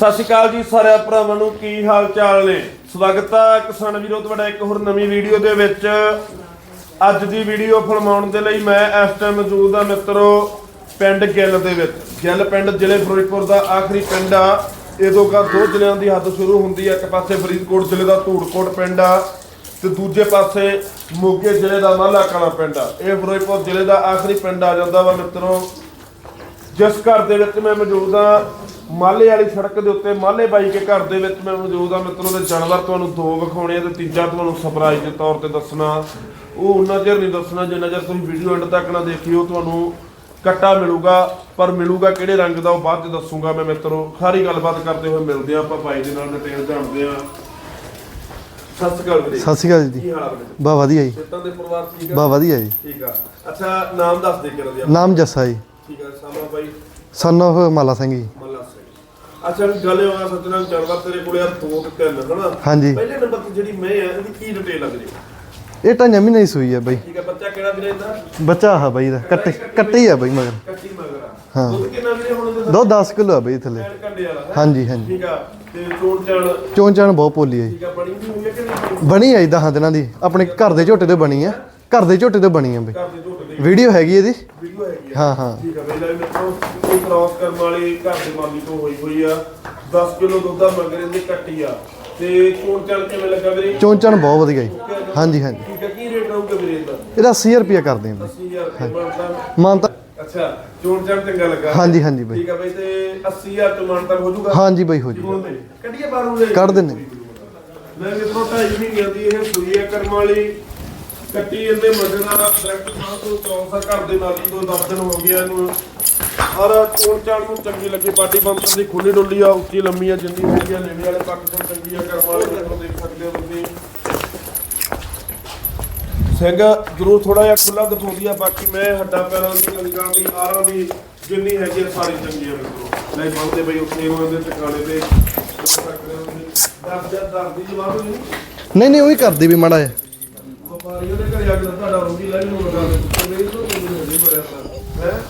ਸਤਿ ਸ਼੍ਰੀ ਅਕਾਲ ਜੀ ਸਾਰਿਆਂ ਭਰਾਵਾਂ ਨੂੰ, ਕੀ ਹਾਲ ਚਾਲ ਨੇ? ਸਵਾਗਤ ਹੈ ਕਿਸਾਨ ਵੀਰੋ, ਤੁਹਾਡਾ ਇੱਕ ਹੋਰ ਨਵੀਂ ਵੀਡੀਓ ਦੇ ਵਿੱਚ। ਅੱਜ ਦੀ ਵੀਡੀਓ ਫਿਲਮਾਉਣ ਦੇ ਲਈ ਮੈਂ ਇਸ ਟਾਈਮ ਮੌਜੂਦ ਆ ਮਿੱਤਰੋ, ਪਿੰਡ ਗਿੱਲ ਦੇ ਵਿੱਚ। ਗਿੱਲ ਪਿੰਡ ਜ਼ਿਲ੍ਹੇ ਫਿਰੋਜ਼ਪੁਰ ਦਾ ਆਖਰੀ ਪਿੰਡ ਆ। ਇਦੋਂ ਕਾ ਦੋ ਜ਼ਿਲ੍ਹਿਆਂ ਦੀ ਹੱਦ ਸ਼ੁਰੂ ਹੁੰਦੀ ਆ, ਇੱਕ ਪਾਸੇ ਫਰੀਦਕੋਟ ਜ਼ਿਲ੍ਹੇ ਦਾ ਧੂੜਕੋਟ ਪਿੰਡ ਆ ਤੇ ਦੂਜੇ ਪਾਸੇ ਮੋਗੇ ਜ਼ਿਲ੍ਹੇ ਦਾ ਮਾਲਾ ਕਲਾਂ ਪਿੰਡ ਆ। ਇਹ ਫਿਰੋਜ਼ਪੁਰ ਜ਼ਿਲ੍ਹੇ ਦਾ ਆਖਰੀ ਪਿੰਡ ਆ ਜਾਂਦਾ ਵਾ ਮਿੱਤਰੋ। ਜਿਸ ਘਰ ਦੇ ਵਿੱਚ ਮੈਂ ਮੌਜੂਦ ਆ ਮਾਲੇ ਵਾਲੀ ਸੜਕ ਦੇ ਉੱਤੇ ਮਾਲੇ ਬਾਈ ਕੇ ਘਰ ਦੇ ਵਿੱਚ ਮੈਂ ਮੌਜੂਦ ਆ ਮਿੱਤਰੋ ਦੇ ਜਾਨਵਰ ਤੁਹਾਨੂੰ ਦੋ ਵਿਖਾਉਣੇ ਆ ਤੇ ਤੀਜਾ ਤੁਹਾਨੂੰ ਸਰਪ੍ਰਾਈਜ਼ ਦੇ ਤੌਰ ਤੇ ਦੱਸਣਾ। ਉਹ ਉਹਨਾਂ ਚਿਰ ਨਹੀਂ ਦੱਸਣਾ ਜਿੰਨਾ ਚਿਰ ਤੁਸੀਂ ਵੀਡੀਓ ਐਂਡ ਤੱਕ ਨਾ ਦੇਖਿਓ ਤੁਹਾਨੂੰ ਕੱਟਾ ਮਿਲੂਗਾ ਪਰ ਮਿਲੂਗਾ ਕਿਹੜੇ ਰੰਗ ਦਾ ਉਹ ਬਾਅਦ ਚ ਦੱਸੂਗਾ ਮੈਂ ਮਿੱਤਰੋ। ਸਾਰੀ ਗੱਲਬਾਤ ਕਰਦੇ ਹੋਏ ਮਿਲਦੇ ਆ ਆਪਾਂ ਬਾਈ ਦੇ ਨਾਲ ਡਿਟੇਲ ਜਾਣਦੇ ਆ ਸਤਿ ਸ਼੍ਰੀ ਅਕਾਲ ਵੀਰੇ। ਸਤਿ ਸ਼੍ਰੀ ਅਕਾਲ ਜੀ। ਕੀ ਹਾਲ ਆ ਵੀਰੇ? ਬਾ ਵਧੀਆ ਜੀ। ਸਿੱਤਾਂ ਦੇ ਪਰਿਵਾਰ ਠੀਕ ਬਾ ਆ ਵਧੀਆ ਜੀ। ਠੀਕ ਆ। ਅੱਛਾ ਨਾਮ ਦੱਸ ਦੇ ਕਿਹੜਾ ਜੀ ਨਾਮ ਜੱਸਾ ਜੀ। ਠੀਕ ਆ ਸਾਮਾ ਬਾਈ। ਸਨ of ਮਾਲਾ ਸਿੰਘ ਜੀ। ਅੱਛਾ ਵੀ ਗੱਲ ਹੋਇਆ ਸੱਜਣਾ ਜਾਨਵਰ ਤੇਰੇ ਕੋਲੇ ਆ ਦੋ ਤੇ ਤਿੰਨ ਹਨਾ? ਹਾਂਜੀ। ਪਹਿਲੇ ਨੰਬਰ ਤੇ ਜਿਹੜੀ ਮੈਂ ਆ ਇਹਦੀ ਕੀ ਡਿਟੇਲ ਲੱਗ ਰਹੀ? ਇਹ ਢਾਈਆਂ ਮਹੀਨੇ ਦੀ ਸੂਈ ਆ ਬਾਈ। ਠੀਕ ਹੈ ਬੱਚਾ ਕਿਹੜਾ ਵੀਰੇ ਇਹਦਾ? ਬੱਚਾ ਆ ਬਾਈ ਦਾ ਕੱਟੇ ਕੱਟੇ ਹੀ ਆ ਬਾਈ ਮਗਰ। ਕੱਟੀ ਮਗਰ ਆ। ਹਾਂ। ਦੁੱਧ ਕਿੰਨਾ ਵੀਰੇ ਹੁਣ ਇਹਦਾ? ਦੋ 10 ਕਿਲੋ ਆ ਬਾਈ ਥੱਲੇ। ਪੈਣ ਕੰਡੇ ਵਾਲਾ ਹੈਂ? ਹਾਂਜੀ ਹਾਂਜੀ। ਠੀਕ ਆ ਤੇ ਚੋਣ ਚਾਣ? ਚੋਣ ਚਾਣ ਬਹੁਤ ਪੋਲੀ ਆ ਜੀ। ਠੀਕ ਆ ਬਣੀ ਵੀ ਹੋਈ ਹੈ ਕਿ ਨਹੀਂ ਬਣੀ? ਆ ਜੀ ਦਸਾਂ ਦਿਨਾਂ ਦੀ। ਆਪਣੇ ਘਰ ਦੇ ਝੋਟੇ ਤੋਂ ਬਣੀ ਆ। ਘਰ ਦੇ ਝੋਟੇ ਤੋਂ ਬਣੀ ਆ ਬਾਈ। ਘਰ ਦੇ ਵੀਡੀਓ ਹੈਗੀ ਇਹਦੀ? ਵੀਡੀਓ ਹੈਗੀ ਆ। ਹਾਂ ਹਾਂ। ਠੀਕ ਮਿੱਤਰੋ ਕੋਈ ਕ੍ਰਾਸ ਕਰਨ ਵਾਲੀ ਘਰ ਦੇ ਮਾਲੀ ਤੋਂ ਹੋਈ ਹੋਈ ਆ। 10 ਕਿਲੋ ਦੁੱਧ ਦਾ ਮਗਰ ਇਹਦੀ ਕੱਟੀ ਆ। ਤੇ ਚੋਣ ਕਿਵੇਂ ਲੱਗਾ ਵੀਰੇ? ਚੋਣ ਚਾਣ ਬਹੁਤ ਵਧੀਆ ਜੀ। ਹਾਂਜੀ ਹਾਂਜੀ। ਠੀਕ ਆ ਕੀ ਰੇਟ ਰਹੂਗਾ ਵੀਰੇ ਇਹਦਾ? ਇਹਦਾ 80 ਰੁਪਿਆ ਕਰਦੇ ਆ ਬਾਈ 80000 ਰੁਪਏ ਬਣਦਾ ਮਾਨ ਤਾਂ ਅੱਛਾ ਚੋਣ ਚਾਣ ਚੰਗਾ ਲੱਗਾ। ਹਾਂਜੀ ਹਾਂਜੀ ਬਾਈ। ਠੀਕ ਆ ਬਈ ਤੇ 80000 ਤੋਂ ਮਨ ਤੱਕ ਹੋ ਜਾਊਗਾ? ਹਾਂਜੀ ਬਾਈ ਹੋ ਜੀ ਕੱਢੀਏ ਬਾਹਰੋਂ ਲੈ ਕੱਢ ਦਿੰਨੇ ਮੈਂ ਮਿੱਤਰੋ ਢਾਈ ਮਹੀਨਿਆਂ ਦੀ ਇਹ ਸੂਈ ਆ ਕਰਮ ਵਾਲੀ। ਕੱਟੀ ਇਹਦੇ ਮਗਰ ਦਾ ਡਾਇਰੈਕਟ ਸਾਹ ਤੋਂ ਚੌਂਸਾ ਘਰ ਦੇ ਨਾਲ ਤੋਂ 10 ਦਿਨ ਹੋ ਗਿਆ ਇਹਨੂੰ। ਔਰ ਚੋਣ ਚਾਣ ਨੂੰ ਚੰਗੀ ਲੱਗੀ ਪਾਟੀ ਬੰਪਰ ਦੀ ਖੁੱਲੀ ਡੁੱਲੀ ਆ, ਉੱਚੀ ਲੰਮੀ ਆ, ਜਿੰਨੀ ਹੈਗੀ ਆ, ਨੇੜੇ ਵਾਲੇ ਪੱਖ ਤੋਂ ਚੰਗੀ ਆ ਕਰਮ ਵਾਲੇ ਦੇਖੋ, ਦੇਖ ਸਕਦੇ ਹੋ ਤੁਸੀਂ। ਸਿੰਘ, ਜ਼ਰੂਰ ਥੋੜਾ ਜਿਹਾ ਖੁੱਲਾ ਦਿਖਾਉਂਦੀ ਆ, ਬਾਕੀ ਮੈਂ ਹੱਡਾਂ ਪੈਰਾਂ ਦੀ, ਲੰਗਾਂ ਦੀ, ਆਰਾਂ ਦੀ, ਜਿੰਨੀ ਹੈਗੀ ਆ, ਸਾਰੀ ਚੰਗੀ ਆ ਮਿੱਤਰੋ ਲੈ ਬੰਦੇ ਬਈ ਉੱਥੇ ਉਹਨਾਂ ਦੇ ਟਿਕਾਣੇ ਤੇ। ਦਰਦ ਦਰਦ ਦੀ ਜਵਾਬ ਨਹੀਂ ਨਹੀਂ ਨਹੀਂ, ਉਹ ਹੀ ਕਰਦੀ ਵੀ ਮਾੜਾ ਜਿਹਾ। ਵਪਾਰੀ ਉਹਦੇ ਘਰੇ ਆ ਕੇ ਤੁਹਾਡਾ ਰੋਗੀ ਲੈ ਨੂੰ। ਲਗਾ ਦੇ ਮੇਰੇ ਤੋਂ ਨਹੀਂ ਬੜਿਆ ਸਰ ਹੈ?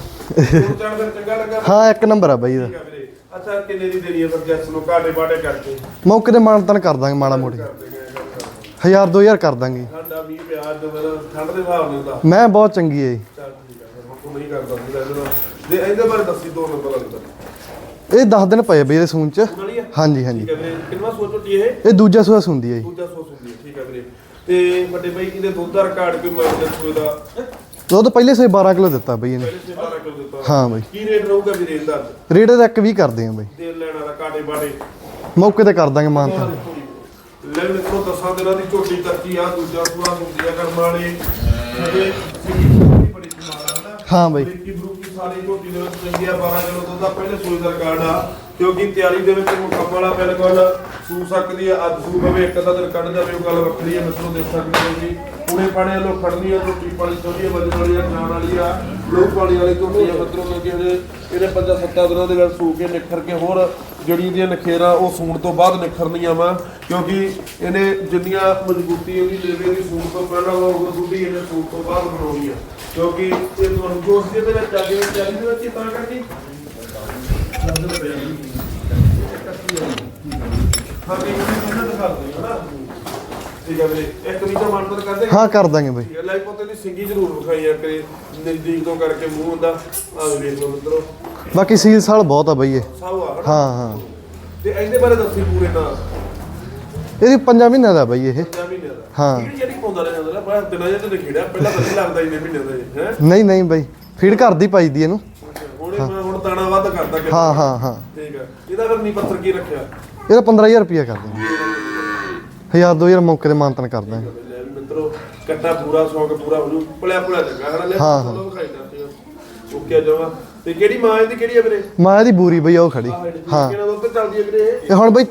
ਉਹ ਚਾਰ ਦਿਨ ਚੰਗਾ ਲੱਗਾ? ਹਾਂ ਇੱਕ ਨੰਬਰ ਆ ਬਾਈ ਇਹਦਾ। ਠੀਕ ਆ ਵੀਰੇ। ਅੱਛਾ ਕਿੰਨੇ ਦੀ ਦੇਣੀ ਹੈ ਫਿਰ ਜੈਸ ਨੂੰ? ਕਾਟੇ ਬਾਟੇ ਕਰਕੇ। ਮੌਕੇ ਤੇ ਮਾਨਤਨ ਕਰ ਦਾਂਗੇ ਮਾੜਾ ਮੋਟੀ। ਕਰਦੇ ਗਏ ਗੱਲ ਕਰਦੇ। 1000 2000 ਕਰ ਦਾਂਗੇ। ਠੰਡਾ ਵੀ ਪਿਆਰ ਜੋ ਮੇਰਾ ਠੰਡ ਦੇ ਹਿਸਾਬ ਨਾਲ ਹੁੰਦਾ ਮੈਂ ਬਹੁਤ ਚੰਗੀ ਹੈ ਜੀ। ਚੱਲ ਠੀਕ ਆ ਫਿਰ ਹੁਣ ਤੂੰ ਨਹੀਂ ਕਰਦਾ ਸੀ ਲੈ ਜਣਾ ਦੇ ਇਹਦੇ ਬਾਰੇ ਦੱਸੀ ਦੋ ਨੰਬਰ ਲੱਗਦਾ ਇਹ 10 ਦਿਨ ਪਏ ਬਈ ਇਹਦੇ ਸੂਣ ਚ। ਆ? ਹਾਂਜੀ ਹਾਂਜੀ। ਠੀਕ ਹੈ ਵੀਰੇ ਕਿੰਨਾ ਸੋਚ ਟੀ ਇਹ? ਇਹ ਦੂਜਾ ਸੂਆ ਸੁੰਦੀ ਹੈ ਜੀ। ਦੂਜਾ ਸੋਚ ਹੁੰਦੀ ਹੈ ਠੀਕ ਹੈ ਵੀਰੇ। ਤੇ ਵੱਡੇ ਬਾਈ ਇਹਦੇ ਦੁੱਧ ਦਾ ਰਿਕਾਰਡ ਕੋਈ ਮੈਂ ਦੱਸੂ ਇਹਦਾ ਦੁੱਧ ਪਹਿਲੇ ਸੇ 12 ਕਿਲੋ ਦਿੱਤਾ ਬਈ ਇਹਨੇ। ਪਹਿਲੇ ਸੇ 12 ਕਿਲੋ ਦਿੱਤਾ। ਹਾਂ ਬਈ। ਕੀ ਰੇਟ ਰਹੂਗਾ ਵੀਰੇ ਇਹਦਾ ਅੱਜ? ਰੇਟ ਇਹਦਾ ਇੱਕ ਵੀ ਕਰਦੇ ਆ ਬਈ। ਦੇਣ ਲੈਣ ਵਾਲਾ ਕਾਟੇ ਬਾਟੇ। ਮੌਕੇ ਤੇ ਕਰ ਦਾਂਗੇ ਮਾਨਤਨ ਲੈ ਮਿੱਤਰੋ ਦਸਾਂ ਦਿਨਾਂ ਦੀ ਝੋਟੀ ਕੱਚੀ ਆ ਦੂਜਾ ਪੂਰਾ ਹੁੰਦੀ ਆ ਕਰਮ ਵਾਲੇ। ਬੜੀ ਕਮਾਲ ਆ ਹਨਾ ਹਾਂ ਬਈ ਬਰੀਕੀ ਝੋਟੀ ਦੇ ਵਿੱਚ ਚੰਗੀ ਆ 12 ਕਿਲੋ ਦੁੱਧ ਦਾ ਪਹਿਲੇ ਸੂਈ ਦਾ ਰਿਕਾਰਡ ਆ। ਕਿਉਂਕਿ ਤਿਆਰੀ ਦੇ ਵਿੱਚ ਮੁਕੰਮਲ ਵਾਲਾ ਬਿਲਕੁਲ ਸੂ ਸਕਦੀ ਆ ਅੱਜ ਸੂ ਹੋਵੇ ਇੱਕ ਅੱਧਾ ਦਿਨ ਕੱਢ ਜਾਵੇ ਉਹ ਗੱਲ ਵੱਖਰੀ ਆ, ਮਿੱਤਰੋ, ਦੇਖ ਸਕਦੇ ਹੋ ਜੀ। ਪੂਰੇ ਪਾਣੇ ਲੋ ਖੜਨੀ ਆ ਝੋਟੀ ਪਾਣੀ ਚੋਲੀ ਵੱਜਣ ਵਾਲੀ ਆ, ਖਾਣ ਵਾਲੀ ਆ। ਲੋਹ ਪਾਣੀ ਵਾਲੀ ਝੋਟੀ ਆ, ਮਿੱਤਰੋ, ਕਿਉਂਕਿ ਇਹਦੇ ਇਹਦੇ ਪੰਜਾਂ ਸੱਤਾਂ ਦਿਨਾਂ ਦੇ ਵਿੱਚ ਸੂ ਕੇ ਨਿਖਰ ਕੇ ਹੋਰ ਜਿਹੜੀ ਇਹਦੀਆਂ ਨਖੇਰਾਂ, ਉਹ ਸੂਣ ਤੋਂ ਬਾਅਦ ਨਿਖਰਨੀਆਂ ਵਾ। ਕਿਉਂਕਿ ਇਹਨੇ ਜਿੰਨੀਆਂ ਮਜ਼ਬੂਤੀ ਇਹਦੀ ਦੇਵੇ ਦੀ ਸੂਣ ਤੋਂ ਪਹਿਲਾਂ ਉਹ ਗੁੱਡੀ ਇਹਨੇ ਸੂਣ ਤੋਂ ਬਾਅਦ ਬਣਾਉਣੀ ਆ। ਕਿਉਂਕਿ ਇਹ ਤੁਹਾਨੂੰ ਜੋਸ਼ ਦੇ ਵਿੱਚ ਆ ਕੇ ਚਾਲੀ ਦੇ ਵਿੱਚ ਤਾਂ ਕਰਕੇ। ਹਾਂ ਕਿ ਇਹ ਨਾ ਦਿਖਾ ਦਿਓ ਹਨਾ ਠੀਕ ਹੈ ਵੀਰੇ ਇੱਕ ਵੀ ਤਾਂ ਮਾਨਤਨ ਕਰਦੇ। ਹਾਂ ਕਰ ਦਾਂਗੇ ਬਈ। ਲਾਈਕ ਪੋਤੇ ਦੀ ਸਿੰਗੀ ਜ਼ਰੂਰ ਵਿਖਾਈ ਆ ਕਿ ਨਜ਼ਦੀਕ ਤੋਂ ਕਰਕੇ ਮੂੰਹ ਹੁੰਦਾ। ਆ ਵੇਖ ਲਓ ਮਿੱਤਰੋ। ਬਾਕੀ ਸੀਲ ਸਾਲ ਬਹੁਤ ਆ ਬਈ ਇਹ। ਸਭ ਆ ਹਨਾ? ਹਾਂ ਹਾਂ। ਤੇ ਇਹਦੇ ਬਾਰੇ ਦੱਸੀ ਪੂਰੇ ਇਹਦੀ 5 ਮਹੀਨਿਆਂ ਦਾ ਬਈ ਇਹ। ਦਾ। ਹਾਂ। ਕਿਹੜੀ ਜਿਹੜੀ ਪਾਉਂਦਾ ਰਿਹਾ ਜਾਂਦਾ ਬੜਾ ਦਿਨਾਂ ਜਿਹਾ ਤੇ ਖੇੜਿਆ ਪਹਿਲਾਂ ਤਾਂ ਨਹੀਂ ਲੱਗਦਾ ਇੰਨੇ ਮਹੀਨਿਆਂ ਦਾ ਹੈ? ਨਹੀਂ ਨਹੀਂ ਬਈ ਫੀਡ ਘਰ ਦੀ ਪਾਈਦੀ ਇਹਨੂੰ। ਹੁਣ ਇਹ ਮੈਂ ਹੁਣ ਦਾਣਾ ਵੱਧ ਕਰਦਾ ਕਿ ਹਾਂ ਹਾਂ ਹਾਂ। ਠੀਕ ਹੈ ਇਹਦਾ ਫਿਰ ਨੀ ਪੱਥਰ ਕੀ ਰੱਖਿਆ? ਇਹਦਾ 15000 ਰੁਪਿਆ ਕਰ ਦਾਂਗੇ 1000 2000 ਮੌਕੇ ਤੇ ਮਾਨਤਨ ਕਰ ਦਾਂਗੇ ਲੈ ਵੀ ਮਿੱਤਰੋ ਕੱਟਾ ਪੂਰਾ ਸ਼ੌਕ ਪੂਰਾ ਹੋ ਜੂ ਪਲਿਆ ਪਲਿਆ ਚੰਗਾ ਹਨਾ ਲੈ? ਹਾਂ, ਹਾਂ। ਜਾਂਦੇ ਓਕੇ ਜਾਵਾ ਤੇ ਕਿਹੜੀ ਮਾਂ ਇਹਦੀ ਕਿਹੜੀ ਹੈ ਵੀਰੇ? ਮਾਂ ਇਹਦੀ ਬੂਰੀ ਬਈ ਉਹ ਖੜੀ। ਹਾਂ। ਕਿਹਨਾਂ ਦੁੱਧ ਤੇ ਚੱਲਦੀ ਹੈ ਵੀਰੇ ਇਹ? ਇਹ ਹੁਣ ਬਈ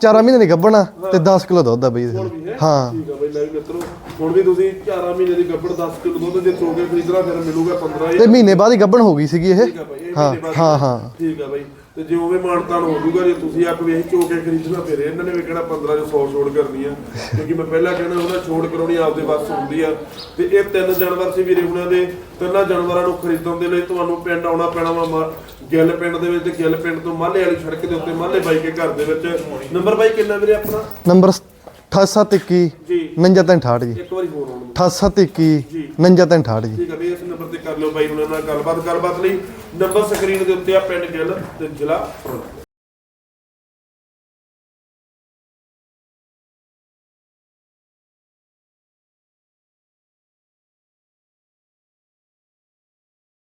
4 ਮਹੀਨੇ ਦੀ ਗੱਭਣਾ ਤੇ 10 ਕਿਲੋ ਦੁੱਧ ਆ ਬਈ। ਹੁਣ। ਵੀ ਹੈ। ਹਾਂ। ਠੀਕ ਆ ਬਈ ਲੈ ਵੀ ਮਿੱਤਰੋ ਹੁਣ ਵੀ ਤੁਸੀਂ 4 ਮਹੀਨੇ ਦੀ ਗੱਬੜ 10 ਕਿਲੋ ਦੁੱਧ ਜੇ ਚੋਗੇ ਖਰੀਦਣਾ ਫਿਰ ਮਿਲੂਗਾ 15000 ਤੇ ਮਹੀਨੇ ਬਾਅਦ ਹੀ ਗੱਭਣ ਹੋ ਗਈ ਸੀਗੀ ਇਹ। ਠੀਕ ਆ ਬਾਈ ਇਹ ਹਾਂ ਮਹੀਨੇ ਬਾਅਦ ਹਾਂ ਹਾਂ। ਠੀਕ ਆ ਬਾਈ। ਤੇ ਜੇ ਉਵੇਂ ਮਾਨਤਾਨ ਹੋ ਜੂਗਾ ਜੇ ਤੁਸੀਂ ਆਪ ਵੇਖ ਚੋ ਕੇ ਖਰੀਦਣਾ ਫਿਰ ਇਹਨਾਂ ਨੇ ਵੀ ਕਿਹੜਾ 15 ਜੋ 100 ਛੋੜ ਕਰਨੀ ਆ। ਕਿਉਂਕਿ ਮੈਂ ਪਹਿਲਾਂ ਕਹਿੰਦਾ ਉਹਨਾਂ ਛੋੜ ਕਰਾਉਣੀ ਆਪਦੇ ਵੱਸ ਹੁੰਦੀ ਆ। ਤੇ ਇਹ ਤਿੰਨ ਜਾਨਵਰ ਸੀ ਵੀਰੇ ਉਹਨਾਂ ਦੇ। ਤਿੰਨਾਂ ਜਾਨਵਰਾਂ ਨੂੰ ਖਰੀਦਣ ਦੇ ਲਈ ਤੁਹਾਨੂੰ ਪਿੰਡ ਆਉਣਾ ਪੈਣਾ ਵਾ ਗਿੱਲ ਪਿੰਡ ਦੇ ਵਿੱਚ ਤੇ ਗਿੱਲ ਪਿੰਡ ਤੋਂ ਮਾਲੇ ਵਾਲੀ ਸੜਕ ਦੇ ਉੱਤੇ ਮਾਲੇ ਬਾਈ ਕੇ ਘਰ ਦੇ ਵਿੱਚ। ਨੰਬਰ ਬਾਈ ਕਿੰਨਾ ਵੀਰੇ ਆਪਣਾ? ਨੰਬਰ 6821 ਜੀ। 4968 ਜੀ। ਇੱਕ ਵਾਰੀ ਹੋਰ ਆਉਣ 6821 ਜੀ। 4968 ਜੀ। ਠੀਕ ਹੈ ਵੀ ਇਸ ਨੰਬਰ ਤੇ ਕਰ ਲਿਓ ਬਾਈ ਉਹਨਾਂ ਨਾਲ ਗੱਲਬਾਤ। ਗੱਲਬਾਤ ਲਈ ਨੰਬਰ ਸਕਰੀਨ ਦੇ ਉੱਤੇ ਆ ਪਿੰਡ ਗਿੱਲ ਤੇ ਜ਼ਿਲ੍ਹਾ ਫਿਰੋਜ਼ਪੁਰ।